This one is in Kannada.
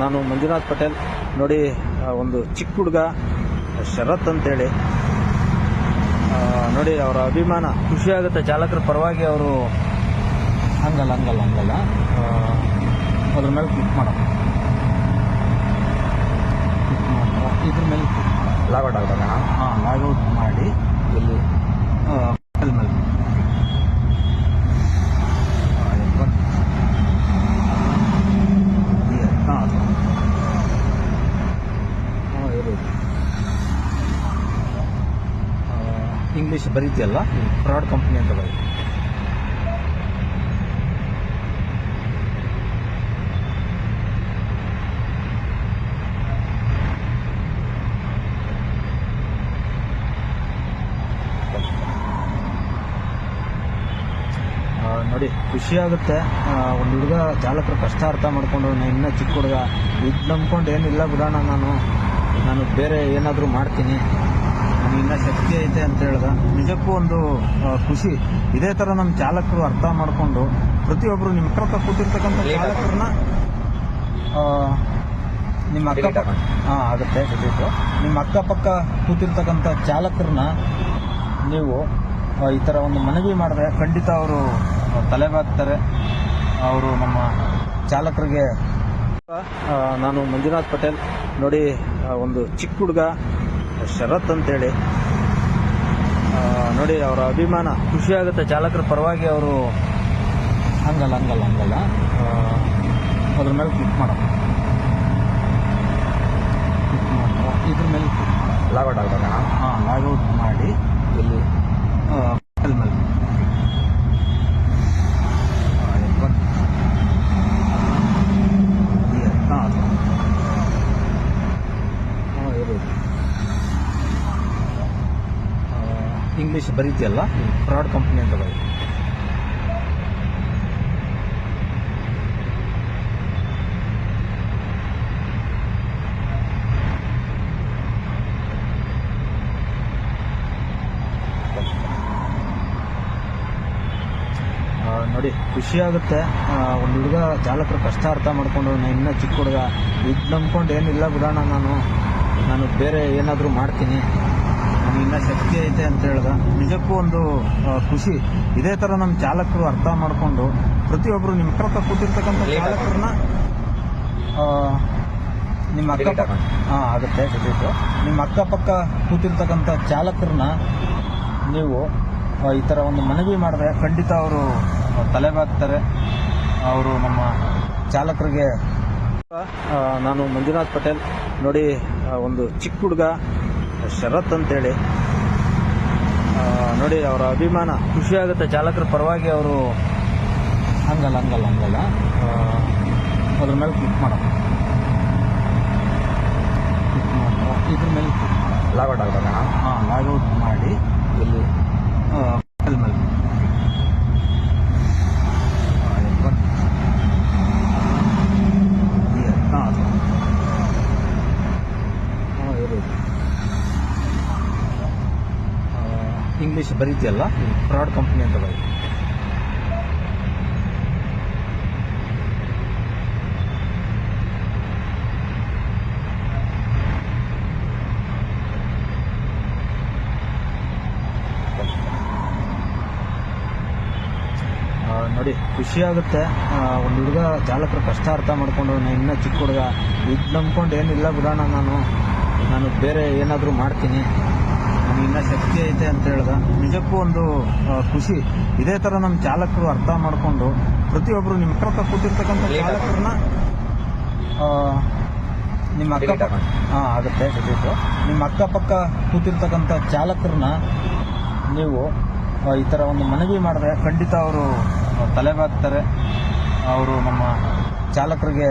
ನಾನು ಮಂಜುನಾಥ್ ಪಟೇಲ್. ನೋಡಿ ಒಂದು ಚಿಕ್ಕ ಹುಡುಗ ಶರತ್ ಅಂತೇಳಿ. ಹೇಳಿ ನೋಡಿ ಅವರ ಅಭಿಮಾನ ಖುಷಿ ಆಗುತ್ತೆ. ಚಾಲಕರ ಪರವಾಗಿ ಅವರು ಹಂಗಲ್ಲ ಹಂಗಲ್ಲ ಹಂಗಲ್ಲ. ಅದ್ರ ಮೇಲೆ ಕ್ಲಿಕ್ ಮಾಡೋ. ಕ್ಲಿಕ್ ಮಾಡೋ. ಇದ್ರ ಮೇಲೆ ಲಾಗೌಟ್ ಆಗ್ಬೇಕಣ್ಣ. ಹಾಂ ಲಾಗೌಟ್ ಮಾಡಿ. ಇಲ್ಲಿ ಇಂಗ್ಲೀಷ್ ಬರೀತಿಯಲ್ಲ? ಫ್ರಾಡ್ ಕಂಪ್ನಿ ಅಂತ ಬರೀ ಆ, ನೋಡಿ ಖುಷಿ ಆಗುತ್ತೆ. ಒಂದು ಹುಡುಗ ಚಾಲಕರು ಕಷ್ಟ ಅರ್ಥ ಮಾಡ್ಕೊಂಡು ನಾನು ಇನ್ನೂ ಚಿಕ್ಕ ಹುಡುಗ. ಇದು ನಂಬ್ಕೊಂಡು ಏನಿಲ್ಲ ಬಿಡೋಣ ನಾನು. ನಾನು ಬೇರೆ ಏನಾದರೂ ಮಾಡ್ತೀನಿ. ಇನ್ನೂ ಶಕ್ತಿ ಐತೆ ಅಂತ ಹೇಳ್ದ ನಿಜಕ್ಕೂ ಒಂದು ಖುಷಿ. ಇದೇ ಥರ ನಮ್ಮ ಚಾಲಕರು ಅರ್ಥ ಮಾಡಿಕೊಂಡು ಪ್ರತಿಯೊಬ್ಬರು ನಿಮ್ಮ ಹತ್ರ ಕೂತಿರ್ತಕ್ಕಂಥ ಚಾಲಕರನ್ನ ನಿಮ್ಮ ಅಕ್ಕಪಕ್ಕ ಹಾಂ ಆಗುತ್ತೆ ಡಿಲೀಟು ನಿಮ್ಮ ಅಕ್ಕಪಕ್ಕ ಕೂತಿರ್ತಕ್ಕಂಥ ಚಾಲಕರನ್ನ ನೀವು ಈ ಥರ ಒಂದು ಮನವಿ ಮಾಡಿದ್ರೆ ಖಂಡಿತ ಅವರು ತಲೆಬಾಗ್ತಾರೆ. ಅವರು ನಮ್ಮ ಚಾಲಕರಿಗೆ ನಾನು ಮಂಜುನಾಥ್ ಪಟೇಲ್ ನೋಡಿ ಒಂದು ಚಿಕ್ಕ ಹುಡುಗ ಶರತ್ ಅಂತೇಳಿ. ನೋಡಿ ಅವರ ಅಭಿಮಾನ ಖುಷಿ ಆಗುತ್ತೆ. ಚಾಲಕರ ಪರವಾಗಿ ಅವರು ಹಂಗಲ್ಲ ಹಂಗಲ್ಲ ಹಂಗಲ್ಲ. ಅದ್ರ ಮೇಲೆ ಕ್ಲಿಕ್ ಮಾಡೋ ಕ್ಲಿಕ್ ಮಾಡೋ ಇದ್ರ ಮೇಲೆ ಲಾಗೌಟ್ ಆಗ್ತಾರೆ ಹಾಂ ಲಾಗೌಟ್ ಮಾಡಿ. ಇಲ್ಲಿ file ಮೇಲೆ ಆ, ಇಲ್ಲಿ ಬಂತು. Here. ಹಾಂ ಅದು. ಹಾಂ ಇರೋದು ಇಂಗ್ಲೀಷ್ ಬರೀತಿಯಲ್ಲ? ಫ್ರಾಡ್ ಕಂಪ್ನಿ ಅಂತ ಬರೀ ನೋಡಿ, ಖುಷಿ ಆಗುತ್ತೆ. ಒಂದು ಹುಡುಗ ಚಾಲಕರ ಕಷ್ಟ ಅರ್ಥ ಮಾಡ್ಕೊಂಡು ನಾನು ಇನ್ನೂ ಚಿಕ್ಕ ಹುಡುಗ. ಇದು ನಂಬ್ಕೊಂಡು ಏನಿಲ್ಲ ಬಿಡೋಣ ನಾನು. ನಾನು ಬೇರೆ ಏನಾದರೂ ಮಾಡ್ತೀನಿ. ಇನ್ನೂ ಶಕ್ತಿ ಐತೆ ಅಂತ ಹೇಳಿದ್ರೆ ನಿಜಕ್ಕೂ ಒಂದು ಖುಷಿ. ಇದೇ ಥರ ನಮ್ಮ ಚಾಲಕರು ಅರ್ಥ ಮಾಡಿಕೊಂಡು ಪ್ರತಿಯೊಬ್ಬರು ನಿಮ್ಮ ಪಕ್ಕ ಕೂತಿರ್ತಕ್ಕಂಥ ಚಾಲಕರನ್ನ ನಿಮ್ಮ ಅಕ್ಕ. ಹಾಂ ಆಗುತ್ತೆ ಡಿಲೀಟು ನಿಮ್ಮ ಅಕ್ಕಪಕ್ಕ ಕೂತಿರ್ತಕ್ಕಂಥ ಚಾಲಕರನ್ನ ನೀವು ಈ ಥರ ಒಂದು ಮನವಿ ಮಾಡಿದ್ರೆ ಖಂಡಿತ ಅವರು ತಲೆಬಾಗ್ತಾರೆ ಅವರು ನಮ್ಮ ಚಾಲಕರಿಗೆ ನಾನು ಮಂಜುನಾಥ್ ಪಟೇಲ್ ನೋಡಿ ಒಂದು ಚಿಕ್ಕ ಹುಡುಗ. ಶರತ್ ಅಂತೇಳಿ. ನೋಡಿ ಅವರ ಅಭಿಮಾನ. ಖುಷಿ ಆಗುತ್ತೆ. ಚಾಲಕರ ಪರವಾಗಿ ಅವರು ಹಂಗಲ್ಲ ಹಂಗಲ್ಲ ಹಂಗಲ್ಲ. ಅದ್ರ ಮೇಲೆ ಕ್ಲಿಕ್ ಮಾಡೋ ಕ್ಲಿಕ್ ಮಾಡೋಣ. ಇದ್ರ ಮೇಲೆ ಲಾಗೌಟ್ ಆಗ್ಬೇಕಣ್ಣ ಹಾಂ ಲಾಗೌಟ್ ಮಾಡಿ. ಇಲ್ಲಿ file ಮೇಲೆ ಆ, ಇಲ್ಲಿ ಬಂತು. Here. ಹಾಂ ಅದು. ಹಾಂ ಇರೋದು ಇಂಗ್ಲೀಷ್ ಬರೀತಿಯಲ್ಲ? ಫ್ರಾಡ್ ಕಂಪ್ನಿ ಅಂತ ಬರೀ ನೋಡಿ, ಖುಷಿ ಆಗುತ್ತೆ. ಒಂದು ಹುಡುಗ ಚಾಲಕರು ಕಷ್ಟ ಅರ್ಥ ಮಾಡ್ಕೊಂಡು ನಾನು ಇನ್ನೂ ಚಿಕ್ಕ ಹುಡುಗ. ಇದು ನಂಬ್ಕೊಂಡು ಏನಿಲ್ಲ ಬಿಡೋಣ ನಾನು. ನಾನು ಬೇರೆ ಏನಾದರೂ ಮಾಡ್ತೀನಿ. ಇನ್ನೂ ಶಕ್ತಿ ಐತೆ ಅಂತ ಹೇಳ್ದ. ನಿಜಕ್ಕೂ ಒಂದು ಖುಷಿ. ಇದೇ ಥರ ನಮ್ಮ ಚಾಲಕರು ಅರ್ಥ ಮಾಡಿಕೊಂಡು ಪ್ರತಿಯೊಬ್ಬರು ನಿಮ್ಮ ಪಕ್ಕ ಕೂತಿರ್ತಕ್ಕಂಥ ಚಾಲಕರನ್ನ ನಿಮ್ಮ ಅಕ್ಕ. ಹಾಂ ಆಗುತ್ತೆ ಡಿಲೀಟು ನಿಮ್ಮ ಅಕ್ಕಪಕ್ಕ ಕೂತಿರ್ತಕ್ಕಂಥ ಚಾಲಕರನ್ನ ನೀವು ಈ ಥರ ಒಂದು ಮನವಿ ಮಾಡಿದ್ರೆ ಖಂಡಿತ ಅವರು ತಲೆಬಾಗ್ತಾರೆ. ಅವರು ನಮ್ಮ ಚಾಲಕರಿಗೆ